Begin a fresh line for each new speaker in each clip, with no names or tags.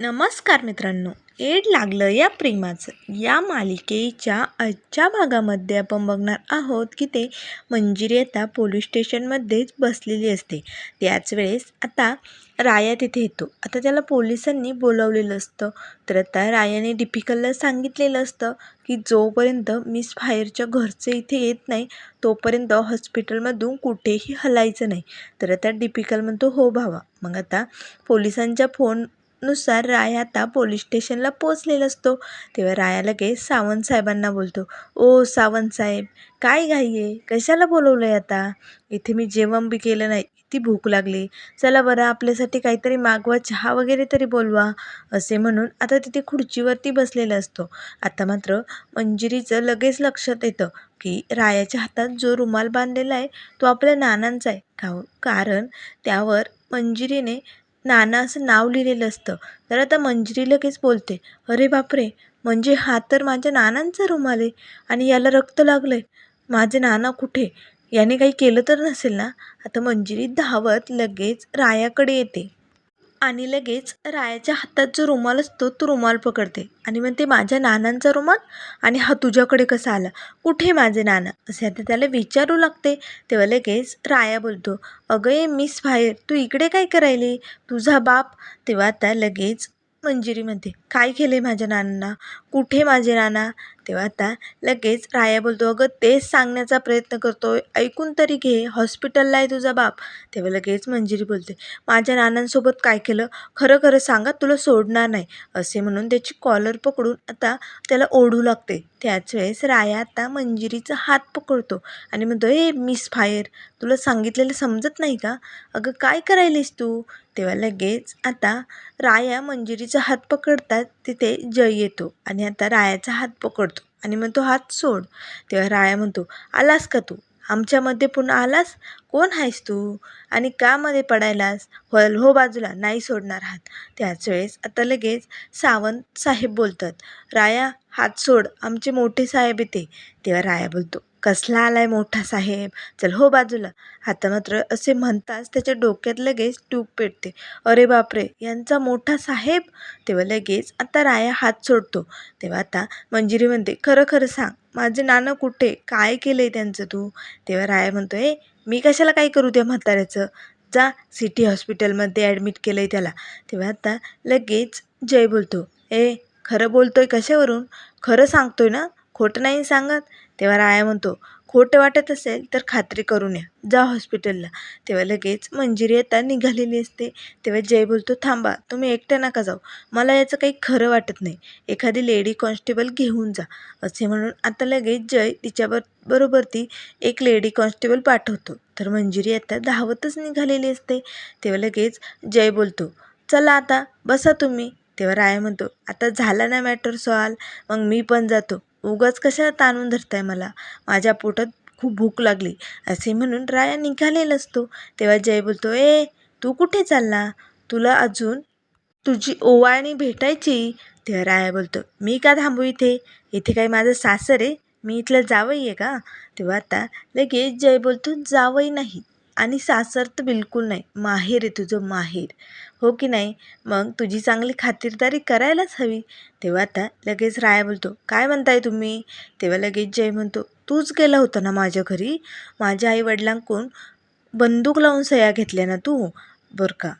नमस्कार मित्रांनो. एड लागलं या प्रेमाचं. या मालिकेच्या आजच्या भागामध्ये आपण बघणार आहोत की ते मंजिरी आता पोलीस स्टेशनमध्येच बसलेली असते. त्याच वेळेस आता राया तिथे येतो. आता त्याला पोलिसांनी बोलावलेलं असतं. तर आता रायाने डिपिकलला सांगितलेलं असतं की जोपर्यंत मिस फायरच्या घरचे इथे येत नाही तोपर्यंत हॉस्पिटलमधून कुठेही हलायचं नाही. तर आता डिपिकल म्हणतो हो भावा. मग आता पोलिसांच्या फोन नुसार राय आता पोलीस स्टेशनला पोचलेला असतो. तेव्हा राया लगेच सावंत साहेबांना बोलतो ओ सावंत साहेब काय घाई आहे कशाला बोलवलं आहे आता? इथे मी जेवण बी केलं नाही ती भूक लागली. चला बरं आपल्यासाठी काहीतरी मागवा चहा वगैरे तरी बोलवा असे म्हणून आता तिथे खुर्चीवरती बसलेला असतो. आता मात्र मंजिरीचं लगेच लक्षात येतं की रायाच्या हातात जो रुमाल बांधलेला आहे तो आपल्या नानांचा आहे. का हो? कारण त्यावर मंजिरीने नाना असं नाव लिहिलेलं असतं. तर आता मंजिरी लगेच बोलते. अरे बापरे! म्हणजे हा तर माझ्या नानांचा रुमाल आहे आणि याला रक्त लागलं आहे माझे नाना कुठे? याने काही केलं तर नसेल ना? आता मंजिरी धावत लगेच रायाकडे येते. आणि लगेच रायाच्या हातात जो रुमाल असतो तो रुमाल पकडते. आणि म्हणते माझ्या नानांचा रुमाल? आणि हा तुझ्याकडे कसा आला? कुठे माझे नाना? असे आता त्याला विचारू लागते. तेव्हा लगेच राया बोलतो अगं ये मिस बाहेर. तू इकडे काय करायली? तुझा बाप तेव्हा आता लगेच मंजिरी म्हणते काय केले माझ्या नानांना? कुठे माझे नाना? तेव्हा आता लगेच राया बोलतो अगं तेच सांगण्याचा प्रयत्न करतो ऐकून तरी घे. हॉस्पिटलला आहे तुझा बाप. तेव्हा लगेच मंजिरी बोलते माझ्या नानांसोबत काय केलं? खरं खरं सांगा तुला सोडणार नाही. असे म्हणून त्याची कॉलर पकडून आता त्याला ओढू लागते. त्याच वेळेस राया आता मंजिरीचा हात पकडतो आणि म्हणतो ए मिस फायर तुला सांगितलेलं समजत नाही का? अगं काय करायलीस तू? तेव्हा लगेच आता राया मंजिरीचा हात पकडतात. तिथे जय येतो आणि आता रायाचा हात पकडतो आणि म्हणतो हात सोड. तेव्हा राया म्हणतो आलास का तू? आमच्यामध्ये पुन्हा आलास? कोण आहेस तू? आणि का मध्ये पडायलास? हो हो बाजूला नाही सोडणार हात. त्याच वेळेस आता लगेच सावंत साहेब बोलतात राया हात सोड आमचे मोठे साहेब येते तेव्हा राया बोलतो कसला आलाय मोठा साहेब? चल हो बाजूला. आता मात्र असे म्हणताच त्याच्या डोक्यात लगेच ट्यूब पेटते. अरे बापरे यांचा मोठा साहेब? तेव्हा लगेच आता राया हात सोडतो. तेव्हा आता मंजिरी म्हणते खरं खरं सांग माझे नानं कुठे? काय केलं आहे त्यांचं तू? तेव्हा राया म्हणतो ए मी कशाला काय करू त्या म्हाताऱ्याचं? जा सिटी हॉस्पिटलमध्ये ॲडमिट केलं आहे त्याला. तेव्हा आता लगेच जय बोलतो ए खरं बोलतोय कशावरून? खरं सांगतोय ना? खोटं नाही सांगत? तेव्हा राया म्हणतो खोटं वाटत असेल तर खात्री करून या. जा हॉस्पिटलला. तेव्हा लगेच मंजिरी आता निघालेली असते. तेव्हा जय बोलतो थांबा तुम्ही एकटं नका जाऊ. मला याचं काही खरं वाटत नाही. एखादी लेडी कॉन्स्टेबल घेऊन जा. असे म्हणून आता लगेच जय तिच्याबर बरोबर ती एक लेडी कॉन्स्टेबल पाठवतो. तर मंजिरी आता धावतच निघालेली असते. तेव्हा लगेच जय बोलतो चला आता बसा तुम्ही. तेव्हा राया म्हणतो आता झाला ना मॅटर सॉल्व मग मी पण जातो. उगाच कशाला ताणून धरताय मला? माझ्या पोटात खूप भूक लागली. असे म्हणून राया निघालेला असतो. तेव्हा जय बोलतो ए तू कुठे चालला? तुला अजून तुझी ओवाळणी भेटायची? तेव्हा राया बोलतो मी का थांबू इथे? इथे काही माझं सासर आहे. मी इथलं जावई आहे का? तेव्हा आता लगेच जय बोलतो जावई नाही. आणि सासर तर बिलकुल नाही. माहेर आहे तुझं माहेर. हो की नाही? मग तुझी चांगली खातिरदारी करायलाच हवी. तेव्हा आता लगेच राया बोलतो काय म्हणताय तुम्ही? तेव्हा लगेच जय म्हणतो तूच गेला होता ना माझ्या घरी? माझ्या आईवडिलांकडून बंदूक लावून सह्या घेतल्या ना तू? बरं का.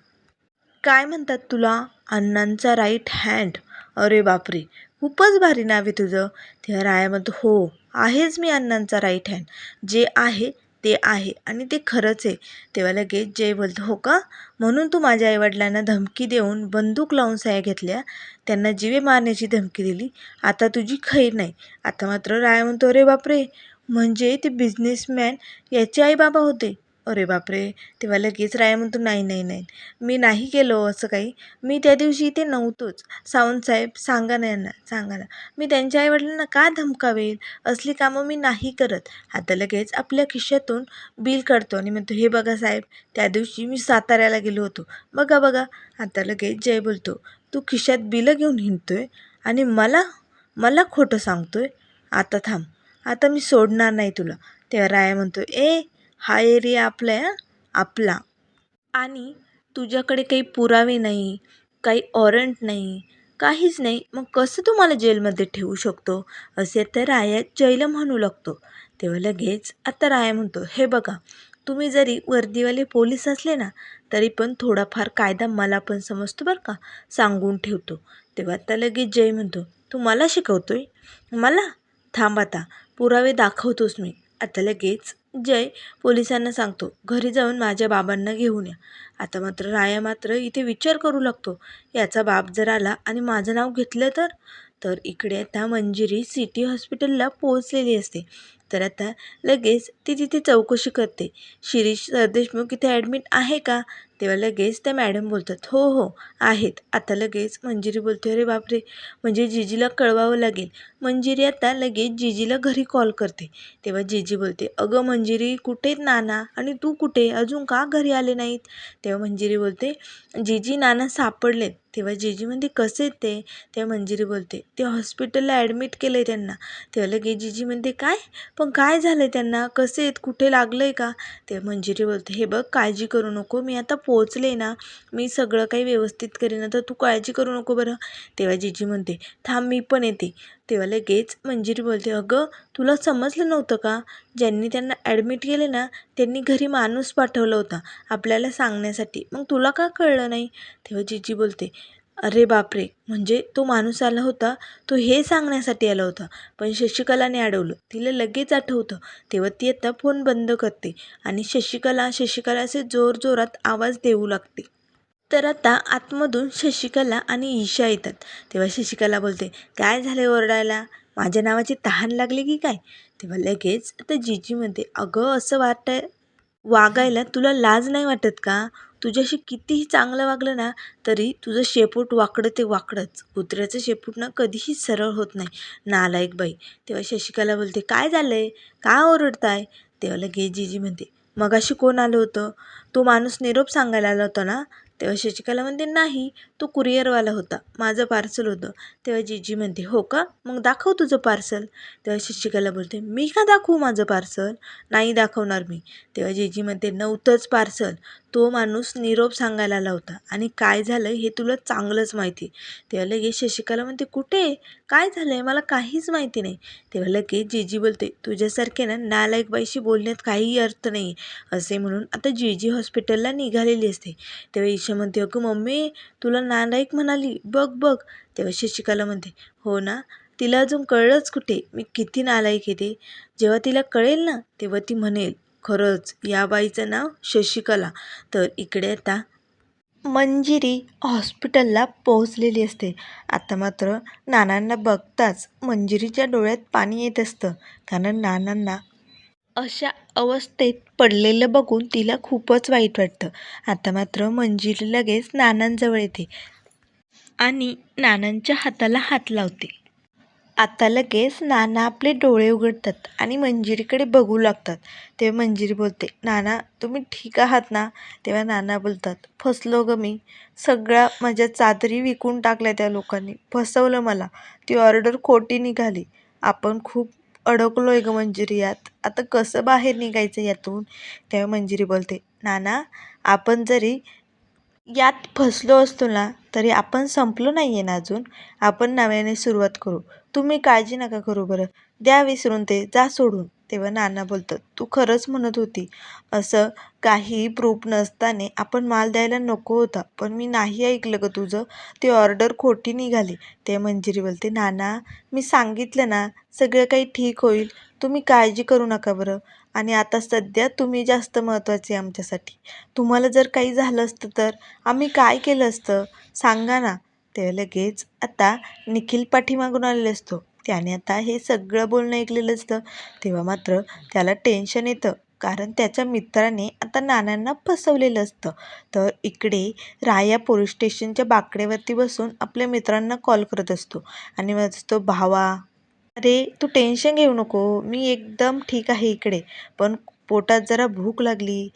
काय म्हणतात तुला? अण्णांचा राईट हँड. अरे बापरे खूपच भारी नाव आहे तुझं. तेव्हा राया म्हणतो हो आहेच मी अण्णांचा राईट हँड. जे आहे ते आहे आणि ते खरंच आहे. तेव्हा लगेच जय बोलतो हो का? म्हणून तू माझ्या आईवडिलांना धमकी देऊन बंदूक लावून साया घेतल्या. त्यांना जीवे मारण्याची धमकी दिली. आता तुझी खैर नाही. आता मात्र राय म्हणतो अरे बापरे! म्हणजे ते बिझनेसमॅन याचे आई बाबा होते. अरे बापरे तेव्हा लगेच राया म्हणतो नाही नाही नाही मी नाही केलो असं काही. मी त्या दिवशी इथे नव्हतोच. सावंतसाहेब सांगा ना यांना सांगा ना. मी त्यांच्या आईवडिलांना का धमकावेल असली कामं मी नाही करत. आता लगेच आपल्या खिशातून बिल काढतो आणि म्हणतो हे बघा साहेब त्या दिवशी मी साताऱ्याला गेलो होतो. बघा बघा. आता लगेच जय बोलतो तू खिशात बिलं घेऊन हिंडतोय आणि मला मला खोटं सांगतोय? आता थांब. आता मी सोडणार नाही तुला. तेव्हा राया म्हणतो ए हा एरिया आपला आहे आपला. आणि तुझ्याकडे काही पुरावे नाही काही ऑरंट नाही काहीच नाही मग कसं तुम्हाला जेलमध्ये ठेवू शकतो? असे तर राया जयला म्हणू लागतो. तेव्हा लगेच आता राया म्हणतो हे बघा तुम्ही जरी वर्दीवाले पोलीस असले ना तरी पण थोडाफार कायदा मला पण समजतो बरं का सांगून ठेवतो. तेव्हा आता लगेच जय म्हणतो तू मला शिकवतोय? मला? थांब आता पुरावे दाखवतोस मी. आता लगेच जय पोलिसांना सांगतो घरी जाऊन माझ्या बाबांना घेऊन या. आता मात्र राया मात्र इथे विचार करू लागतो याचा बाप जर आला आणि माझं नाव घेतलं तर? तर इकडे आता मंजिरी सिटी हॉस्पिटलला पोहोचलेली असते. तर आता लगेच ती तिथे चौकशी करते. शिरीष सरदेशमुख इथे ॲडमिट आहे का? तेव्हा लगेच त्या मॅडम बोलतात हो हो आहेत. आता लगेच मंजिरी बोलते अरे बापरे! म्हणजे जिजीला कळवावं लागेल. मंजिरी आता लगेच जिजीला घरी कॉल करते. तेव्हा जिजी बोलते अगं मंजिरी कुठे नाना? आणि तू कुठे? अजून का घरी आले नाहीत? तेव्हा मंजिरी बोलते जिजी नाना सापडलेत. तेव्हा जिजी म्हणते कसे ते? तेव्हा मंजिरी बोलते ते हॉस्पिटलला ॲडमिट केलं आहे त्यांना. तेव्हा लगेच जिजी म्हणते काय? पण काय झालं आहे त्यांना? कसे आहेत? कुठे लागलं आहे का? ते मंजिरी बोलते हे बघ काळजी करू नको. मी आता पोचले ना मी सगळं काही व्यवस्थित करीन. तर तू काळजी करू नको बरं. तेव्हा जिजी म्हणते थांब मी पण येते. तेव्हा लगेच मंजिरी बोलते अगं तुला समजलं नव्हतं का? ज्यांनी त्यांना ॲडमिट केले ना त्यांनी घरी माणूस पाठवला होता आपल्याला सांगण्यासाठी. मग तुला का कळलं नाही? तेव्हा जिजी बोलते अरे बापरे म्हणजे तो माणूस आला होता तो हे सांगण्यासाठी आला होता. पण शशिकलाने अडवलं. तिला लगेच आठवतं. तेव्हा ती आता फोन बंद करते आणि शशिकला शशिकला असे जोर जोरात आवाज देऊ लागते. तर आता आतमधून शशिकला आणि ईशा येतात. तेव्हा शशिकला बोलते काय झालं ओरडायला? माझ्या नावाची तहान लागली की काय? तेव्हा लगेच आता जीजी म्हणते अगं असं वाटतं वागायला तुला लाज नाही वाटत का? तुझ्याशी कितीही चांगलं वागलं ना तरी तुझं शेपूट वाकडं ते वाकडंच. कुत्र्याचं शेपूट ना कधीही सरळ होत नाही. नालायक बाई तेव्हा शशिकाला बोलते काय झालं आहे का ओरडताय? तेव्हा लगेच जीजी म्हणते मगाशी कोण आलं होतं? तो माणूस निरोप सांगायला आला होता ना तेव्हा शशिकला म्हणते नाही तो कुरिअरवाला होता. माझं पार्सल होतं. तेव्हा जीजी म्हणते हो का? मग दाखव तुझं पार्सल. तेव्हा शशिकला बोलते मी का दाखवू माझं पार्सल? नाही दाखवणार मी. तेव्हा जीजी म्हणते नव्हतंच पार्सल. तो माणूस निरोप सांगायला आला होता. आणि काय झालं हे तुला चांगलंच माहिती. तेव्हा लगेच शशिकला म्हणते कुठे? काय झालं आहे मला काहीच माहिती नाही. तेव्हा लगेच जीजी बोलते तुझ्यासारखे ना नालायक बाईशी बोलण्यात काहीही अर्थ नाही. असे म्हणून आता जीजी हॉस्पिटलला निघालेली असते. तेव्हा ईशा म्हणते अगं मम्मी तुला नालायक म्हणाली. बघ बघ. तेव्हा शशिकाला म्हणते हो ना तिला अजून कळलंच कुठे? मी किती नालायक येते जेव्हा तिला कळेल ना तेव्हा ती म्हणेल खरंच या बाईचं नाव शशिकला. तर इकडे आता मंजिरी हॉस्पिटलला पोहोचलेली असते. आता मात्र नानांना बघताच मंजिरीच्या डोळ्यात पाणी येत असतं. कारण नानांना अशा अवस्थेत पडलेलं बघून तिला खूपच वाईट वाटतं. आता मात्र मंजिरी लगेच नानांजवळ येते आणि नानांच्या हाताला हात लावते. आता लगेच नाना आपले डोळे उघडतात आणि मंजिरीकडे बघू लागतात. तेव्हा मंजिरी बोलते नाना तुम्ही ठीक आहात ना? तेव्हा नाना बोलतात फसलो ग मी. सगळ्या माझ्या चादरी विकून टाकल्या त्या लोकांनी. फसवलं मला. ती ऑर्डर खोटी निघाली. आपण खूप अडकलो आहे ग मंजिरीयात. आता कसं बाहेर निघायचं यातून? तेव्हा मंजिरी बोलते नाना आपण जरी यात फसलो असतो ना तरी आपण संपलो नाही आहे ना अजून. आपण नव्याने सुरुवात करू. तुम्ही काळजी नका करू बरं. द्या विसरून ते. जा सोडून. तेव्हा नाना बोलतात तू खरंच म्हणत होती. असं काही प्रूफ नसताना आपण माल द्यायला नको होता पण मी नाही ऐकलं ग तुझं. ती ऑर्डर खोटी निघाली. ते मंजिरी बोलते नाना मी सांगितलं ना सगळं काही ठीक होईल. तुम्ही काळजी करू नका बरं. आणि आता सध्या तुम्ही जास्त महत्त्वाचे आमच्यासाठी. तुम्हाला जर काही झालं असतं तर आम्ही काय केलं असतं? सांगा ना. ते लगेच आता निखिल पाठीमागून आलेले असतो. त्याने आता हे सगळं बोलणं ऐकलेलं असतं. तेव्हा मात्र त्याला टेन्शन येतं. कारण त्याच्या मित्राने आता नानांना फसवलेलं असतं. तर इकडे राया पोलीस स्टेशनच्या बाकड्यावरती बसून आपल्या मित्रांना कॉल करत असतो. आणि मग असतो भावा अरे तू टेन्शन घेऊ नको. मी एकदम ठीक आहे इकडे. पण पोटात जरा भूक लागली.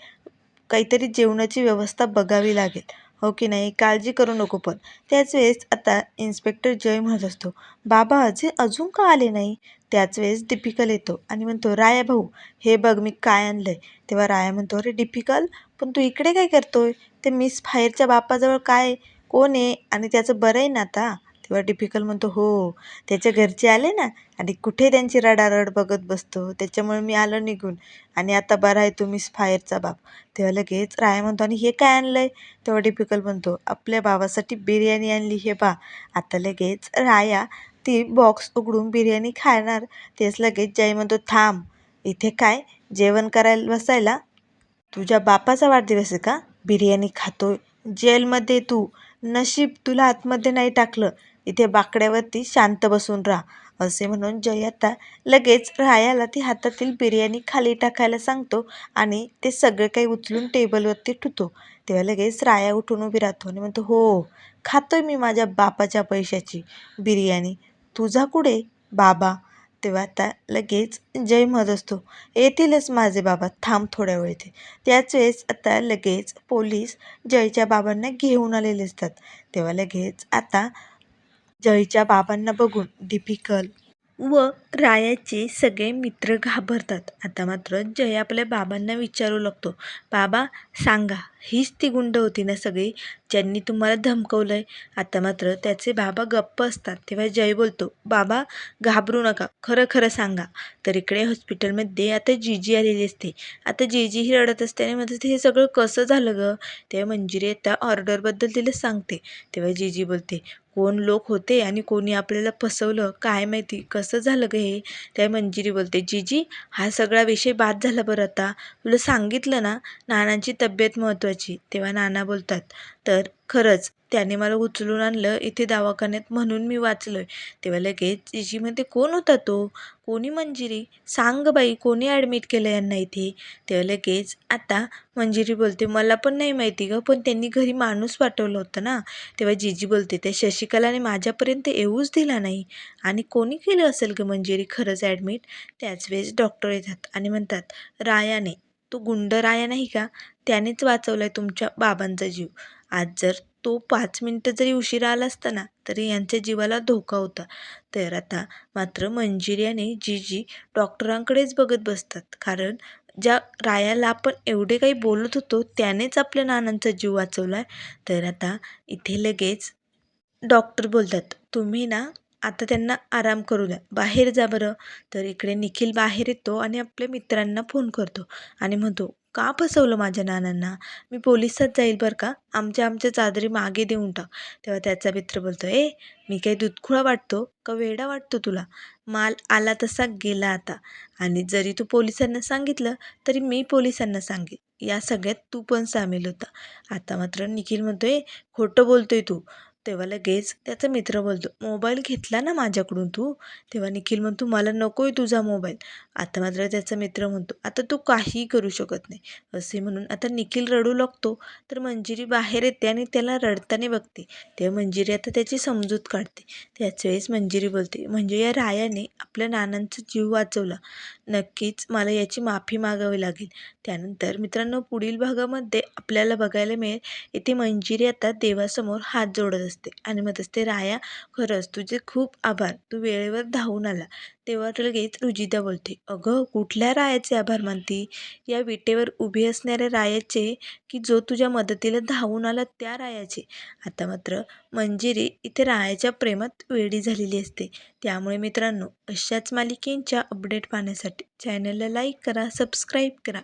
काहीतरी जेवणाची व्यवस्था बघावी लागेल. हो की नाही? काळजी करू नको पण. त्याच वेळेस आता इन्स्पेक्टर जय म्हणत असतो बाबा अजून अजून का आले नाही? त्याच वेळेस डिपिकल येतो आणि म्हणतो राया भाऊ हे बघ मी काय आणलं आहे तेव्हा राया म्हणतो अरे डिपिकल पण तू इकडे काय करतोय? ते मिस फायरच्या बापाजवळ काय? कोण आहे? आणि त्याचं बरं आहे ना आता? तेव्हा डिफिकल म्हणतो हो त्याच्या घरचे आले ना आणि कुठे त्यांची रडारड बघत बसतो त्याच्यामुळे मी आलो निघून आणि आता बरा आहे तुम्हीच फायरचा बाप. तेव्हा लगेच राया म्हणतो आणि हे काय आणलं आहे तेव्हा डिफिकल म्हणतो आपल्या बाबासाठी बिर्याणी आणली हे बा आता लगेच राया ती बॉक्स उघडून बिर्याणी खाणार तेच लगेच जय म्हणतो थांब इथे काय? जेवण करायला बसायला? तुझ्या बापाचा वाढदिवस आहे का? बिर्याणी खातोय जेलमध्ये तू. नशीब तुला आतमध्ये नाही टाकलं. इथे बाकड्यावरती शांत बसून राहा असे म्हणून जय आता लगेच रायाला ती हातातील बिर्याणी खाली टाकायला सांगतो आणि ते सगळं काही उचलून टेबलवरती ठुतो तेव्हा लगेच राया उठून उभी राहतो आणि म्हणतो हो खातोय मी माझ्या बापाच्या पैशाची बिर्याणी. तुझा कुठे? बाबा. तेव्हा आता लगेच जय म्हणत असतो येतीलच माझे बाबा थांब थोड्या वेळ त्याच वेळेस आता लगेच पोलीस जयच्या बाबांना घेऊन आलेले असतात तेव्हा लगेच आता जयच्या बाबांना बघून डिफिकल व रायाचे सगळे मित्र घाबरतात. आता मात्र जय आपल्या बाबांना विचारू लागतो. बाबा सांगा हीच ती गुंड होती ना सगळी? ज्यांनी तुम्हाला धमकवलं आहे आता मात्र त्याचे बाबा गप्प असतात. तेव्हा जय बोलतो बाबा घाबरू नका. खरं खरं सांगा. तर इकडे हॉस्पिटलमध्ये आता जीजी आलेली असते. आता जीजी ही रडत असते आणि म्हणते हे सगळं कसं झालं गं? तेव्हा मंजिरी आता ऑर्डरबद्दल तिला सांगते. तेव्हा जीजी बोलते कोण लोक होते आणि कोणी आपल्याला फसवलं? काय माहिती? कसं झालं गं हे? त्या मंजिरी बोलते जीजी हा सगळा विषय बाद झाला बरं आता. तुला सांगितलं ना नानांची तब्येत महत्त्वाची. तेव्हा नाना बोलतात तर तर खरंच त्याने मला उचलून आणलं इथे दवाखान्यात म्हणून मी वाचलो आहे तेव्हा लगेच जीजी म्हणते कोण होता तो? कोणी मंजिरी? सांग बाई कोणी ॲडमिट केलं यांना इथे? तेव्हा लगेच आता मंजिरी बोलते मला पण नाही माहिती गं पण त्यांनी घरी माणूस पाठवलं होतं ना. तेव्हा जीजी बोलते त्या शशिकलाने माझ्यापर्यंत येऊच दिला नाही. आणि कोणी केलं असेल गं मंजिरी? खरंच ॲडमिट त्याच वेळेस डॉक्टर येतात आणि म्हणतात रायाने तो गुंड राया नाही का? त्यानेच वाचवला आहे तुमच्या बाबांचा जीव. आज जर तो पाच मिनटं जरी उशिरा आला असता ना तरी यांच्या जीवाला धोका होता. तर आता मात्र मंजिरी आणि जीजी डॉक्टरांकडेच बघत बसतात. कारण ज्या रायाला आपण एवढे काही बोलत होतो त्यानेच आपल्या नानांचा जीव वाचवला आहे तर आता इथे लगेच डॉक्टर बोलतात तुम्ही ना आता त्यांना आराम करू द्या. बाहेर जा बरं. तर इकडे निखिल बाहेर येतो आणि आपल्या मित्रांना फोन करतो आणि म्हणतो का फसवलं माझ्या नानांना? मी पोलिसात जाईल बरं का? आमच्या आमच्या चादरी मागे देऊन टाक. तेव्हा त्याचा मित्र बोलतो ए मी काही दुधखुळा वाटतो का वेडा वाटतो तुला? माल आला तसा गेला आता. आणि जरी तू पोलिसांना सांगितलं तरी मी पोलिसांना सांगेन. या सगळ्यात तू पण सामील होता. आता मात्र निखिल म्हणतोय खोटं बोलतोय तू. तेव्हा लगेच त्याचा मित्र बोलतो मोबाईल घेतला ना माझ्याकडून तू? तेव्हा निखिल म्हणतो मला नको आहे तुझा मोबाईल. आता मात्र त्याचा मित्र म्हणतो आता तू काहीही करू शकत नाही. असे म्हणून आता निखिल रडू लागतो तर मंजिरी बाहेर येते आणि त्याला रडताना बघते. तेव्हा मंजिरी आता त्याची समजूत काढते. त्याच वेळेस मंजिरी बोलते म्हणजे या रायाने आपल्या नानांचा जीव वाचवला. नक्कीच मला याची माफी मागावी लागेल. त्यानंतर मित्रांनो पुढील भागामध्ये आपल्याला बघायला मिळेल. इथे मंजिरी आता देवासमोर हात जोडत असते. आणि मग असते राया खरंच तुझे खूप आभार. तू वेळेवर धावून आला. तेव्हा लगेच रुजिता बोलते अगं कुठल्या रायाचे आभार मानती? या विटेवर उभी असणाऱ्या रायाचे की जो तुझ्या मदतीला धावून आला त्या रायाचे? आता मात्र मंजिरी इथे रायाच्या प्रेमात वेडी झालेली असते. त्यामुळे मित्रांनो अशाच मालिकेंच्या अपडेट पाहण्यासाठी चॅनलला लाईक करा सबस्क्राईब करा.